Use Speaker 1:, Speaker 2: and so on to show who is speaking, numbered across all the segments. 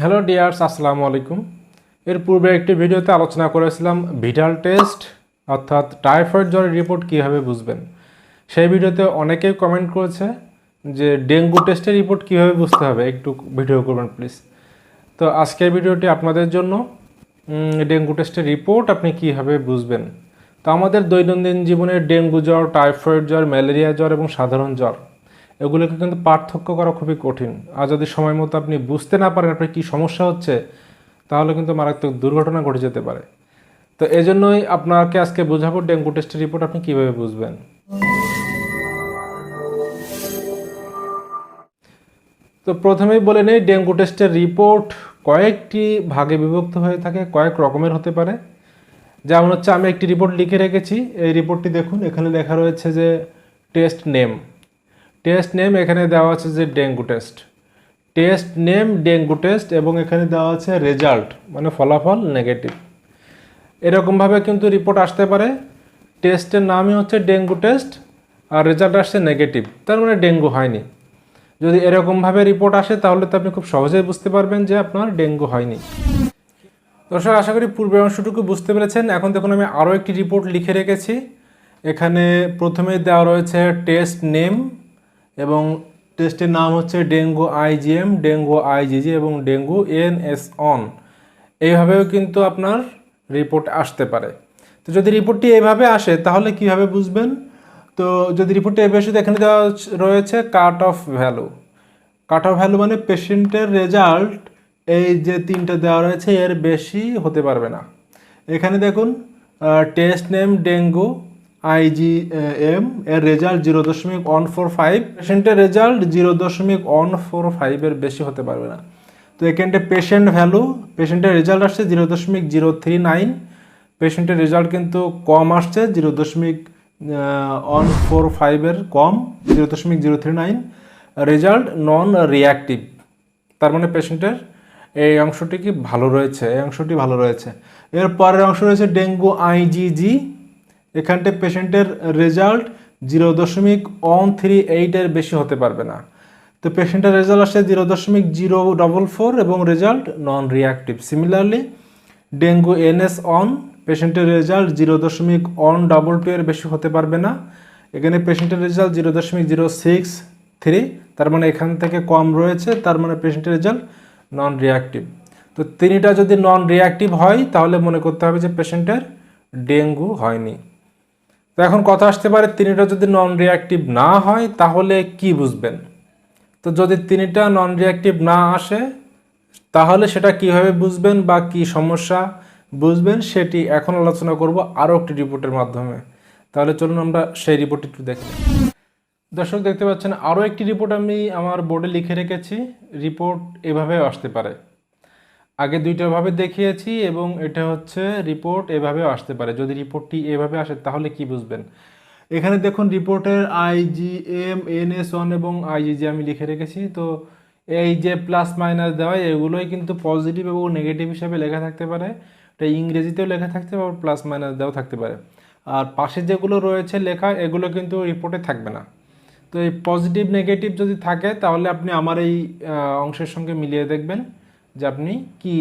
Speaker 1: Hello dears আসসালামু আলাইকুম এর পূর্বে একটি ভিডিওতে আলোচনা করেছিলাম ভিটাল টেস্ট, অর্থাৎ টাইফয়েড জ্বরের রিপোর্ট কীভাবে বুঝবেন। সেই ভিডিওতে অনেকেই কমেন্ট করেছে যে ডেঙ্গু টেস্টের রিপোর্ট কীভাবে বুঝতে হবে। একটু ভিডিও করবেন, প্লিজ। তো আজকের ভিডিওটি আপনাদের জন্য ডেঙ্গু টেস্টের রিপোর্ট আপনি কীভাবে বুঝবেন। তো আমাদের দৈনন্দিন জীবনে ডেঙ্গু জ্বর, টাইফয়েড জ্বর, ম্যালেরিয়া জ্বর এবং সাধারণ জ্বর এগুলোকে কিন্তু পার্থক্য করা খুবই কঠিন। আর যদি সময় মতো আপনি বুঝতে না পারেন আপনার কী সমস্যা হচ্ছে, তাহলে কিন্তু মারাত্মক দুর্ঘটনা ঘটে যেতে পারে। তো এই জন্যই আপনাকে আজকে বোঝাবো ডেঙ্গু টেস্টের রিপোর্ট আপনি কীভাবে বুঝবেন। তো প্রথমেই বলে নেই, ডেঙ্গু টেস্টের রিপোর্ট কয়েকটি ভাগে বিভক্ত হয়ে থাকে, কয়েক রকমের হতে পারে। যেমন হচ্ছে, আমি একটি রিপোর্ট লিখে রেখেছি। এই রিপোর্টটি দেখুন, এখানে লেখা রয়েছে যে টেস্ট নেম। টেস্ট নেম এখানে দেওয়া আছে যে dengue test test name dengue test এবং এখানে দেওয়া আছে রেজাল্ট মানে ফলাফল নেগেটিভ এরকমভাবে কিন্তু রিপোর্ট আসতে পারে। টেস্টের নামই হচ্ছে ডেঙ্গু টেস্ট আর রেজাল্ট আসছে নেগেটিভ তার মানে ডেঙ্গু হয়নি। যদি এরকমভাবে রিপোর্ট আসে তাহলে তো আপনি খুব সহজেই বুঝতে পারবেন যে আপনার ডেঙ্গু হয়নি। দর্শক, আশা করি পূর্বের অংশটুকু বুঝতে পেরেছেন। এখন দেখুন, আমি আরও একটি রিপোর্ট লিখে রেখেছি। এখানে প্রথমে দেওয়া রয়েছে টেস্ট নেম এবং টেস্টের নাম হচ্ছে ডেঙ্গু আইজিএম ডেঙ্গু আইজিজি এবং ডেঙ্গু এনএস অন। এইভাবেও কিন্তু আপনার রিপোর্ট আসতে পারে। তো যদি রিপোর্টটি এইভাবে আসে, তাহলে কীভাবে বুঝবেন? তো যদি রিপোর্টটি এভাবে আসে এখানে দেওয়া রয়েছে cut off value cut off value মানে পেশেন্টের রেজাল্ট এই যে তিনটা দেওয়া রয়েছে, এর বেশি হতে পারবে না। এখানে দেখুন test name dengue IgM এর রেজাল্ট জিরো দশমিক ওয়ান ফোর ফাইভ পেশেন্টের রেজাল্ট জিরো দশমিক ওয়ান ফোর ফাইভের বেশি হতে পারবে না। তো এখানটা পেশেন্ট ভ্যালু পেশেন্টের রেজাল্ট আসছে জিরো দশমিক জিরো থ্রি নাইন পেশেন্টের রেজাল্ট কিন্তু কম আসছে জিরো দশমিক ওয়ান ফোর ফাইভের কম জিরো দশমিক zero three nine result non reactive তার মানে পেশেন্টের এই অংশটি কি ভালো রয়েছে? এই অংশটি ভালো রয়েছে। এর পরের অংশ রয়েছে ডেঙ্গু আইজিজি এখানটা পেশেন্টের রেজাল্ট জিরো দশমিক ওয়ান থ্রি এইটের বেশি হতে পারবে না। তো পেশেন্টের রেজাল্ট আসে জিরো দশমিক জিরো ডবল ফোর এবং result non reactive similarly dengue NS one পেশেন্টের রেজাল্ট জিরো দশমিক ওয়ান ডাবল টু এর বেশি হতে পারবে না। এখানে পেশেন্টের রেজাল্ট জিরো দশমিক জিরো সিক্স থ্রি, তার মানে এখান থেকে কম রয়েছে, তার মানে পেশেন্টের রেজাল্ট নন রিয়াক্টিভ তো তিনটা যদি নন রিয়াক্টিভ হয়, তাহলে মনে করতে হবে যে পেশেন্টের ডেঙ্গু হয়নি। তো এখন কথা আসতে পারে, তিনটা যদি নন রিয়াক্টিভ না হয়, তাহলে কি বুঝবেন? তো যদি তিনটা নন রিয়াক্টিভ না আসে, তাহলে সেটা কীভাবে বুঝবেন বা কি সমস্যা বুঝবেন, সেটি এখন আলোচনা করব আরও একটি রিপোর্টের মাধ্যমে। তাহলে চলুন আমরা সেই রিপোর্টটি একটু দেখি। দর্শক, দেখতে পাচ্ছেন, আরও একটি রিপোর্ট আমি আমার বোর্ডে লিখে রেখেছি। রিপোর্ট এভাবে আসতে পারে। আগে দুইটা ভাবে দেখিয়েছি এবং এটা হচ্ছে রিপোর্ট এভাবেও আসতে পারে। যদি রিপোর্টটি এভাবে আসে, তাহলে কি বুঝবেন? এখানে দেখুন রিপোর্টের আইজিএম এনএস ওয়ান এবং আইজিজি আমি লিখে রেখেছি। তো এই যে প্লাস মাইনাস দেওয়া, এগুলোই কিন্তু পজিটিভ এবং নেগেটিভ হিসাবে লেখা থাকতে পারে। এটা ইংরেজিতেও লেখা থাকতে পারে প্লাস মাইনাস দেওয়া থাকতে পারে। আর পাশে যেগুলো রয়েছে লেখা, এগুলো কিন্তু রিপোর্টে থাকবে না। তো এই পজিটিভ নেগেটিভ যদি থাকে, তাহলে আপনি আমার এই অংশের সঙ্গে মিলিয়ে দেখবেন। যে আপনি কি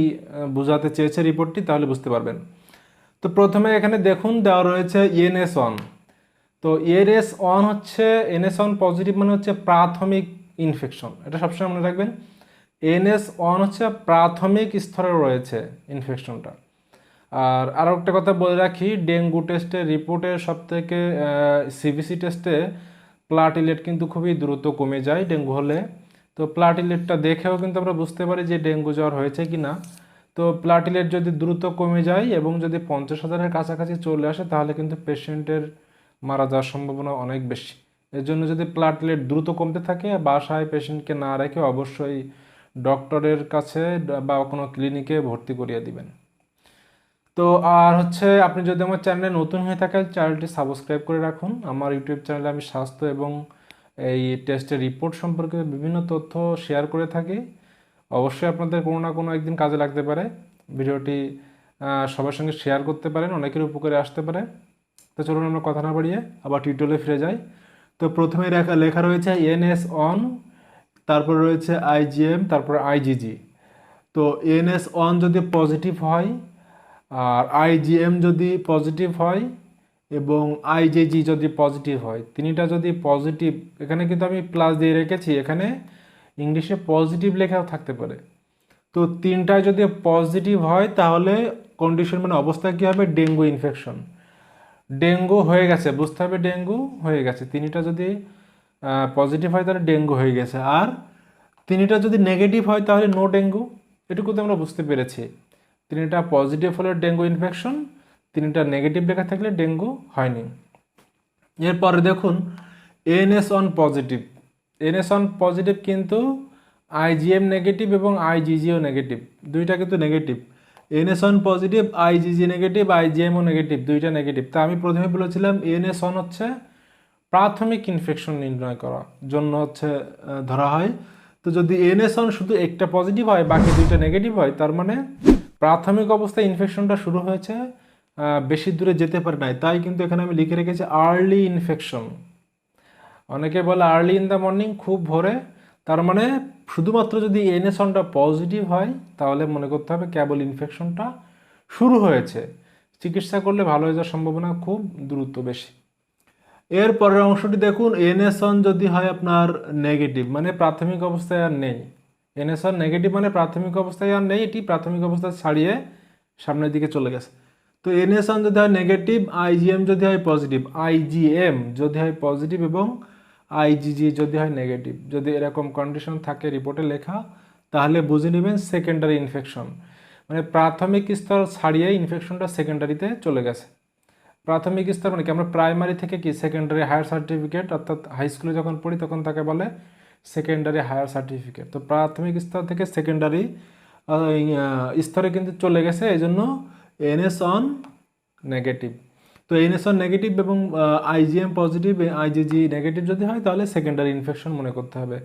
Speaker 1: বোঝাতে চেয়েছে রিপোর্টটি তাহলে বুঝতে পারবেন। তো প্রথমে এখানে দেখুন, দেওয়া রয়েছে এনএস ওয়ান তো এনএস ওয়ান হচ্ছে এনএস ওয়ান পজিটিভ মানে হচ্ছে প্রাথমিক ইনফেকশন এটা সবসময় মনে রাখবেন। এনএস ওয়ান হচ্ছে প্রাথমিক স্তরে রয়েছে ইনফেকশনটা আর আরও একটা কথা বলে রাখি, ডেঙ্গু টেস্টের রিপোর্টে সব থেকে সিবিসি টেস্টে প্লাটিলেট কিন্তু খুবই দ্রুত কমে যায় ডেঙ্গু হলে। তো প্লাটিলেটটা দেখেও কিন্তু আমরা বুঝতে পারি যে ডেঙ্গু জ্বর হয়েছে কি না তো প্লাটিলেট যদি দ্রুত কমে যায় এবং যদি পঞ্চাশ হাজারের কাছাকাছি চলে আসে, তাহলে কিন্তু পেশেন্টের মারা যাওয়ার সম্ভাবনা অনেক বেশি। এর জন্য যদি প্লাটলেট দ্রুত কমতে থাকে বাসায় পেশেন্টকে না রেখে অবশ্যই ডক্টরের কাছে বা কোনো ক্লিনিকে ভর্তি করিয়ে দিবেন। তো আর হচ্ছে আপনি যদি আমার চ্যানেলে নতুন হয়ে থাকেন চ্যানেলটি সাবস্ক্রাইব করে রাখুন। আমার ইউটিউব চ্যানেলে আমি স্বাস্থ্য এবং এই টেস্টের রিপোর্ট সম্পর্কে বিভিন্ন তথ্য শেয়ার করে থাকি। অবশ্যই আপনাদের কোনো না কোনো একদিন কাজে লাগতে পারে। ভিডিওটি সবার সঙ্গে শেয়ার করতে পারেন, অনেকের উপকারে আসতে পারে। তো চলুন আমরা কথা না বাড়িয়ে আবার টিউটোরিয়ালে ফিরে যাই। তো প্রথমে লেখা লেখা রয়েছে এনএস অন তারপর রয়েছে আইজিএম তারপর আইজিজি তো এনএস ওয়ান যদি পজিটিভ হয়, আর আইজিএম যদি পজিটিভ হয় এবং আইজেজি যদি পজিটিভ হয়, তিনটা যদি পজিটিভ এখানে কিন্তু আমি প্লাস দিয়ে রেখেছি, এখানে ইংলিশে পজিটিভ লেখাও থাকতে পারে। তো তিনটায় যদি পজিটিভ হয়, তাহলে কন্ডিশন মানে অবস্থা কী হবে? ডেঙ্গু ইনফেকশন ডেঙ্গু হয়ে গেছে, বুঝতে হবে ডেঙ্গু হয়ে গেছে। তিনটা যদি পজিটিভ হয়, তাহলে ডেঙ্গু হয়ে গেছে। আর তিনটা যদি নেগেটিভ হয়, তাহলে নো ডেঙ্গু এটুকু তো আমরা বুঝতে পেরেছি। তিনটা পজিটিভ হলে ডেঙ্গু ইনফেকশন তিনটা নেগেটিভ লেখা থাকলে ডেঙ্গু হয়নি। এরপরে দেখুন NS one positive NS one positive কিন্তু আইজিএম নেগেটিভ এবং আইজিজিও নেগেটিভ দুইটা কিন্তু negative NS one positive IgG negative আইজিএমও negative দুইটা নেগেটিভ তা আমি প্রথমে বলেছিলাম এনএস অন হচ্ছে প্রাথমিক ইনফেকশন নির্ণয় করার জন্য হচ্ছে ধরা হয়। তো যদি এনএস অন শুধু একটা পজিটিভ হয়, বাকি দুইটা নেগেটিভ হয়, তার মানে প্রাথমিক অবস্থায় ইনফেকশনটা শুরু হয়েছে বেশি দূরে যেতে পারে নাই। তাই কিন্তু এখানে আমি লিখে রেখেছি আর্লি ইনফেকশন অনেকে বলে আর্লি ইন দ্য মর্নিং খুব ভোরে। তার মানে শুধুমাত্র যদি এনএসনটা পজিটিভ হয়, তাহলে মনে করতে হবে কেবল ইনফেকশনটা শুরু হয়েছে। চিকিৎসা করলে ভালো হয়ে যাওয়ার সম্ভাবনা খুব দ্রুত বেশি। এর পরের অংশটি দেখুন এনএসন যদি হয় আপনার নেগেটিভ মানে প্রাথমিক অবস্থায় আর নেই। এনএসন নেগেটিভ মানে প্রাথমিক অবস্থায় আর নেই, এটি প্রাথমিক অবস্থায় ছাড়িয়ে সামনের দিকে চলে গেছে। তো এনএসন যদি হয় নেগেটিভ আইজিএম যদি হয় পজিটিভ আইজিএম যদি হয় পজিটিভ এবং আইজিজি যদি হয় নেগেটিভ যদি এরকম কন্ডিশন থাকে রিপোর্টে লেখা, তাহলে বুঝে নেবেন সেকেন্ডারি ইনফেকশন মানে প্রাথমিক স্তর ছাড়িয়ে ইনফেকশনটা সেকেন্ডারিতে চলে গেছে। প্রাথমিক স্তর মানে কি? আমরা প্রাইমারি থেকে কি? সেকেন্ডারি হায়ার সার্টিফিকেট অর্থাৎ হাই স্কুলে যখন পড়ি, তখন তাকে বলে সেকেন্ডারি হায়ার সার্টিফিকেট তো প্রাথমিক স্তর থেকে সেকেন্ডারি স্তরে কিন্তু চলে গেছে। এই জন্য এনএস অন নেগেটিভ তো এনএস অন নেগেটিভ এবং আইজিএম পজিটিভ আইজিজি নেগেটিভ যদি হয়, তাহলে সেকেন্ডারি ইনফেকশন মনে করতে হবে।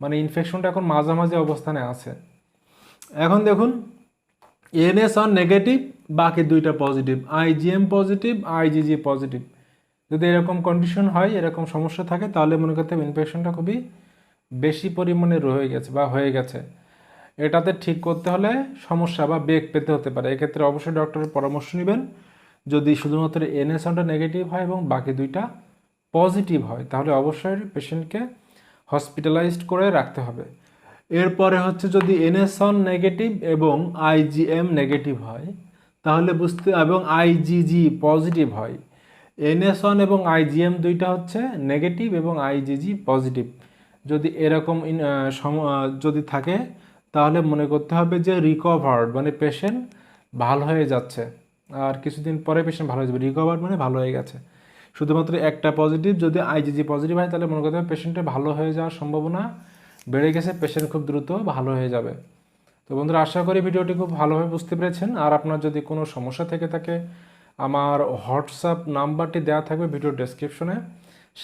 Speaker 1: মানে ইনফেকশনটা এখন মাঝামাঝি অবস্থানে আছে। এখন দেখুন এনএস অন নেগেটিভ বাকি দুইটা positive IgM positive IgG positive যদি এরকম কন্ডিশন হয়, এরকম সমস্যা থাকে, তাহলে মনে করতে হবে ইনফেকশনটা খুবই বেশি পরিমাণে রয়ে গেছে বা হয়ে গেছে। এটাতে ঠিক করতে হলে সমস্যা বা বেগ পেতে হতে পারে। এক্ষেত্রে অবশ্যই ডক্টরের পরামর্শ নেবেন। যদি শুধুমাত্র এনএসনটা নেগেটিভ হয় এবং বাকি দুইটা পজিটিভ হয়, তাহলে অবশ্যই পেশেন্টকে হসপিটালাইজড করে রাখতে হবে। এরপরে হচ্ছে যদি এনএসন নেগেটিভ এবং আইজিএম নেগেটিভ হয়, তাহলে বুঝতে, এবং আইজিজি পজিটিভ হয় এনএসন এবং আইজিএম দুইটা হচ্ছে নেগেটিভ এবং আইজিজি পজিটিভ যদি এরকম যদি থাকে তাহলে মনে করতে হবে যে রিকভার্ড মানে পেশেন্ট ভালো হয়ে যাচ্ছে। আর কিছুদিন পরে পেশেন্ট ভালো হয়ে যাবে। রিকভার্ড মানে ভালো হয়ে গেছে। শুধুমাত্র একটা পজিটিভ যদি আইজিজি পজিটিভ হয়, তাহলে মনে করতে হবে পেশেন্টের ভালো হয়ে যাওয়ার সম্ভাবনা বেড়ে গেছে। পেশেন্ট খুব দ্রুত ভালো হয়ে যাবে। তো বন্ধুরা, আশা করি ভিডিওটি খুব ভালোভাবে বুঝতে পেরেছেন। আর আপনার যদি কোনো সমস্যা থেকে থাকে, আমার হোয়াটসঅ্যাপ নাম্বারটি দেওয়া থাকবে ভিডিও ডেসক্রিপশনে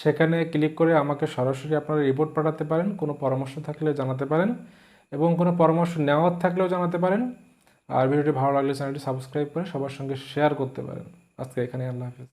Speaker 1: সেখানে ক্লিক করে আমাকে সরাসরি আপনারা রিপোর্ট পাঠাতে পারেন। কোনো পরামর্শ থাকলে জানাতে পারেন। এবং কোনো পরামর্শ নেওয়ার থাকলেও জানাতে পারেন। আর ভিডিওটি ভালো লাগলে চ্যানেলটি সাবস্ক্রাইব করে সবার সঙ্গে শেয়ার করতে পারেন। আজকে এখানে আল্লাহ হাফিজ।